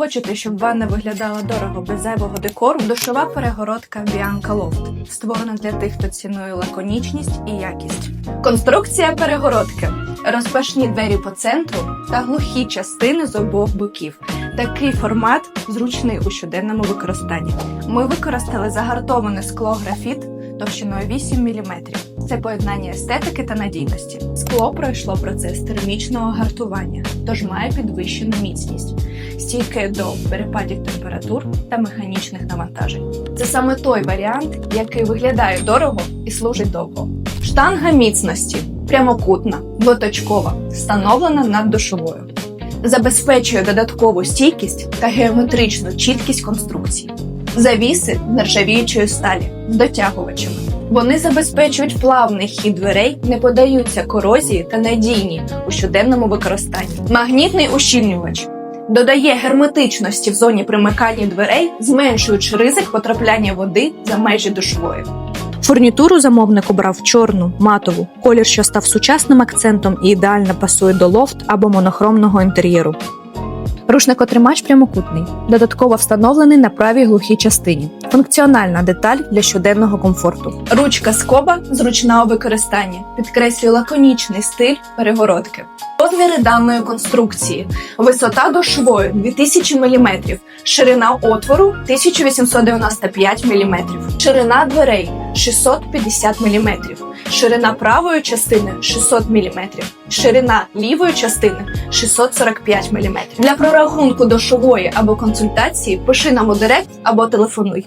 хочете, щоб ванна виглядала дорого без зайвого декору, душова перегородка Bianca Loft створена для тих, хто цінує лаконічність і якість. Конструкція перегородки, розпашні двері по центру та глухі частини з обох боків. Такий формат зручний у щоденному використанні. Ми використали загартоване скло графіт товщиною 8 мм. Це поєднання естетики та надійності. Скло пройшло процес термічного гартування, тож має підвищену міцність, стійке до перепадів температур та механічних навантажень. Це саме той варіант, який виглядає дорого і служить довго. Штанга міцності прямокутна, двоточкова, встановлена над душовою. Забезпечує додаткову стійкість та геометричну чіткість конструкції. Завіси нержавіючої сталі з дотягувачами. Вони забезпечують плавний хід дверей, не подаються корозії та надійні у щоденному використанні. Магнітний ущільнювач додає герметичності в зоні примикання дверей, зменшуючи ризик потрапляння води за межі душової. Фурнітуру замовник обрав чорну, матову, колір, що став сучасним акцентом і ідеально пасує до лофт або монохромного інтер'єру. Рушникотримач прямокутний, додатково встановлений на правій глухій частині. Функціональна деталь для щоденного комфорту. Ручка скоба зручна у використанні, підкреслює лаконічний стиль перегородки. Розміри даної конструкції: висота дошової 2000 мм, ширина отвору 1895 мм, ширина дверей 650 мм, ширина правої частини 600 мм, ширина лівої частини 645 мм. Для прорахунку дошової або консультації пиши нам у директ або телефонуй.